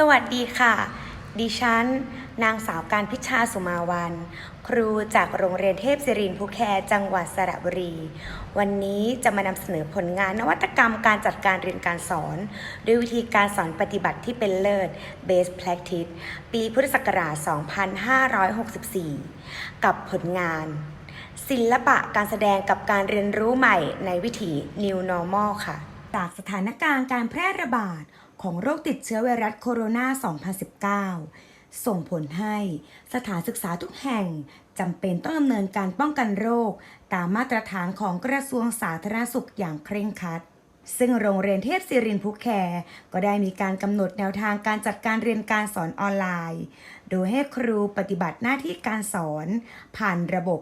สวัสดีค่ะ ดิฉัน นางสาวการพิชาสุมาวัน ครูจากโรงเรียนเทพศิรินภูแคจังหวัดสระบุรี วันนี้จะมานำเสนอผลงานนวัตกรรมการจัดการเรียนการสอน ด้วยวิธีการสอนปฏิบัติที่เป็นเลิศ Best Practice ปีพุทธศักราช 2564 กับผลงาน ศิลปะการแสดงกับการเรียนรู้ใหม่ในวิถี New Normal ค่ะ จากสถานการณ์การแพร่ระบาด ของโรคติดเชื้อไวรัสโคโรนา 2019 ส่งผลให้สถานศึกษาทุกแห่งจำเป็นต้องดำเนินการป้องกันโรค ตามมาตรฐานของกระทรวงสาธารณสุขอย่างเคร่งครัด ซึ่งโรงเรียนเทพศิรินทร์ภูแคก็ได้มีการกำหนดแนวทางการจัดการเรียนการสอนออนไลน์ โดยให้ครูปฏิบัติหน้าที่การสอน ผ่านระบบ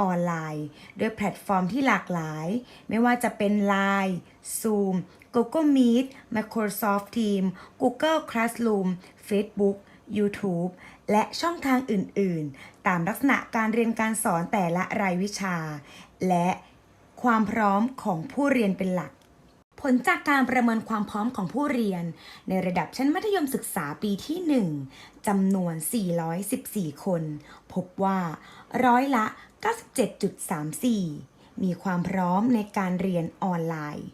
ออนไลน์ด้วยแพลตฟอร์มที่หลากหลาย ไม่ว่าจะเป็น Line Zoom Google Meet Microsoft Teams Google Classroom Facebook YouTube และช่องทางอื่น ๆ ตามลักษณะการเรียนการสอนแต่ละรายวิชา และความพร้อมของผู้เรียนเป็นหลัก ผลจากการประเมินความพร้อมของผู้เรียน ในระดับชั้นมัธยมศึกษาปีที่ 1จำนวน 414 คน พบว่าร้อยละ 97.34 มีความพร้อมในการเรียนออนไลน์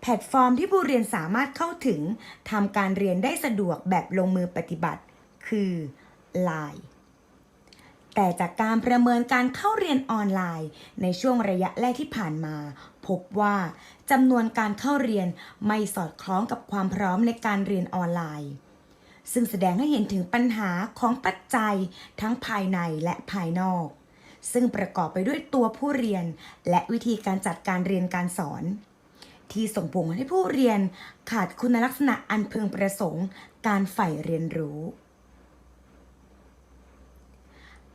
แพลตฟอร์มที่ผู้เรียนสามารถเข้าถึงทำการเรียนได้สะดวกแบบลงมือปฏิบัติ คือ Line แต่จากการประเมินการเข้าเรียนออนไลน์ ในช่วงระยะแรกที่ผ่านมา พบว่าจำนวนการเข้าเรียนไม่สอดคล้องกับความพร้อมในการเรียนออนไลน์ ซึ่งแสดงให้เห็นถึงปัญหาของปัจจัยทั้งภายในและภายนอก ซึ่งประกอบไปด้วยตัวผู้เรียน และวิธีการจัดการเรียนการสอน ที่ส่งผลให้ผู้เรียนขาดคุณลักษณะอันพึงประสงค์ การใฝ่เรียนรู้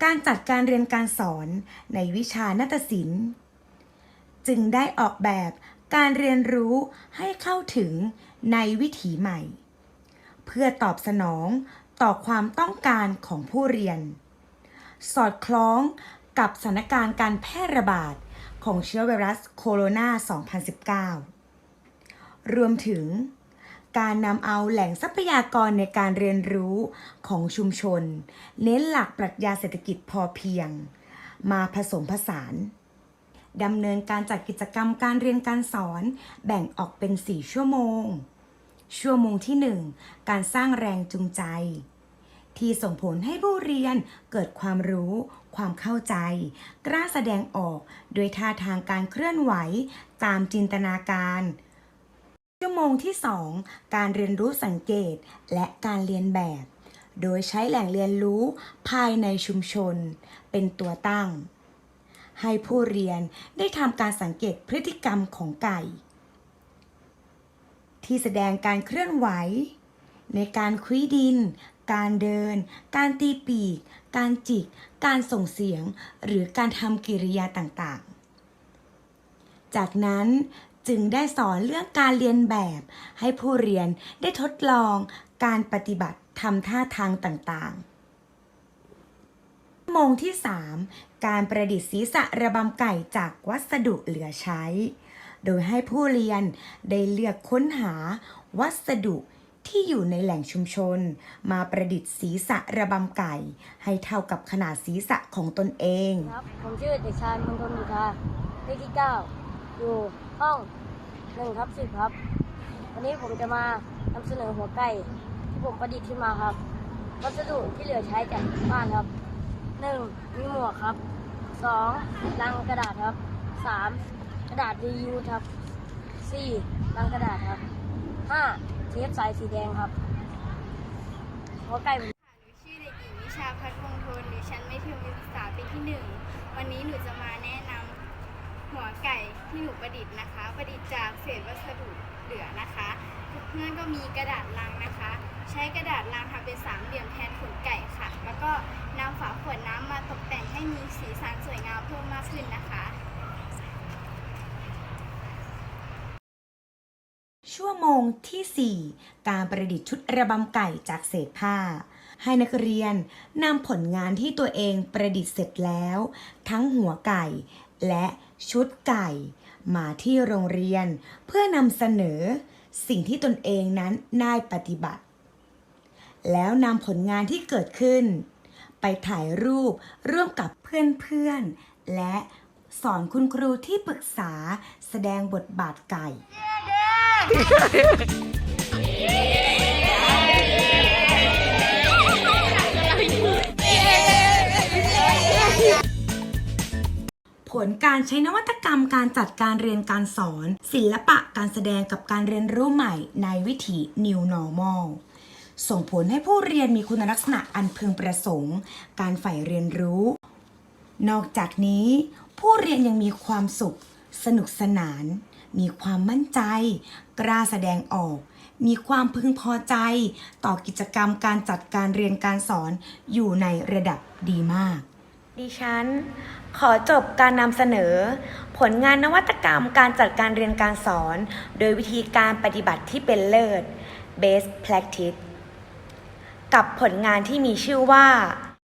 การจัดการเรียนการสอนในวิชานาฏศิลป์ จึงได้ออกแบบการเรียนรู้ให้เข้าถึงในวิถีใหม่ เพื่อตอบสนองต่อความต้องการของผู้เรียน สอดคล้องกับสถานการณ์การแพร่ระบาดของเชื้อไวรัสโคโรนา 2019 รวมถึงการนำเอาแหล่งทรัพยากรในการเรียนรู้ของชุมชน เน้นหลักปรัชญาเศรษฐกิจพอเพียง มาผสมผสาน ดำเนินการจัดกิจกรรมการเรียนการสอน แบ่งออกเป็น 4 ชั่วโมง ชั่วโมงที่ 1 การสร้างแรงจูงใจ ที่ส่งผลให้ผู้เรียนเกิดความรู้ ความเข้าใจ กล้าแสดงออกโดยท่าทางการเคลื่อนไหวตามจินตนาการ ชั่วโมงที่ 2 การเรียนรู้สังเกตและการเรียนแบบ โดยใช้แหล่งเรียนรู้ภายในชุมชน เป็นตัวตั้ง ให้ผู้เรียนได้ทำการสังเกตพฤติกรรมของไก่ ที่แสดงการเคลื่อนไหว ในการคุยดิน การเดิน การตีปีก การจิก การส่งเสียง หรือการทำกิริยาต่างๆ จากนั้นจึงได้สอนเรื่องการเรียนแบบ ให้ผู้เรียนได้ทดลองการปฏิบัติทำท่าทางต่างๆ ชั่วโมงที่ 3 การประดิษฐ์ศีรษะระบำไก่จากวัสดุเหลือใช้ โดยให้ผู้เรียนได้เลือกค้นหาวัสดุที่อยู่ในแหล่งชุมชน มาประดิษฐ์ศีรษะระบำไก่ ให้เท่ากับขนาดศีรษะของตนเอง ครับ ผมชื่อเด็กชายมงคลบุตราเลขที่9อยู่ห้อง1ทับ10ครับ วันนี้ผมจะมานำเสนอหัวไก่ที่ผมประดิษฐ์ขึ้นมาครับ วัสดุที่เหลือใช้จากบ้านครับ หนึ่งมีหมวกครับสองลังกระดาษครับสามกระดาษดียูครับสี่ลังกระดาษครับห้าเทปสายสีแดงครับหัวไก่ผมค่ะหนูชื่อเด็กหญิงวิชาพัฒน์วงทนหรือชั้นมัธยมศึกษาปีที่หนึ่งวันนี้หนูจะมาแนะนำ หัวไก่ที่หนูประดิษฐ์นะคะ ประดิษฐ์จากเศษวัสดุเหลือนะคะเพื่อนก็มีกระดาษลังนะคะ ใช้กระดาษลังทำเป็นสามเหลี่ยมแทนขนไก่ค่ะ แล้วก็นำฝาขวดน้ำมาตกแต่งให้มีสีสันสวยงามเพิ่มมากขึ้นนะคะ ชั่วโมงที่ 4 การประดิษฐ์ชุดระบำไก่จากเศษผ้า ให้นักเรียนนำผลงานที่ตัวเองประดิษฐ์เสร็จแล้ว ทั้งหัวไก่ และชุดไก่ มาที่โรงเรียนเพื่อนำเสนอสิ่งที่ตนเองนั้นได้ปฏิบัติ แล้วนำผลงานที่เกิดขึ้น ไปถ่ายรูปร่วมกับเพื่อนๆ และสอนคุณครูที่ปรึกษาแสดงบทบาทไก่ การใช้นวัตกรรมการจัดการเรียนการสอน ศิลปะการแสดงกับการเรียนรู้ใหม่ในวิถี New Normal ส่งผลให้ผู้เรียนมีคุณลักษณะอันพึงประสงค์ การใฝ่เรียนรู้ นอกจากนี้ ผู้เรียนยังมีความสุข สนุกสนาน มีความมั่นใจ กล้าแสดงออก มีความพึงพอใจ ต่อกิจกรรมการจัดการเรียนการสอนอยู่ในระดับดีมาก ดิฉัน ขอจบการนำเสนอ ผลงานนวัตกรรมการจัดการเรียนการสอน โดยวิธีการปฏิบัติที่เป็นเลิศ best practice กับผลงานที่มีชื่อว่า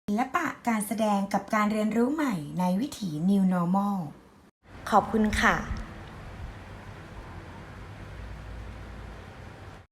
ศิลปะการแสดงกับการเรียนรู้ใหม่ในวิถี New Normal ขอบคุณค่ะ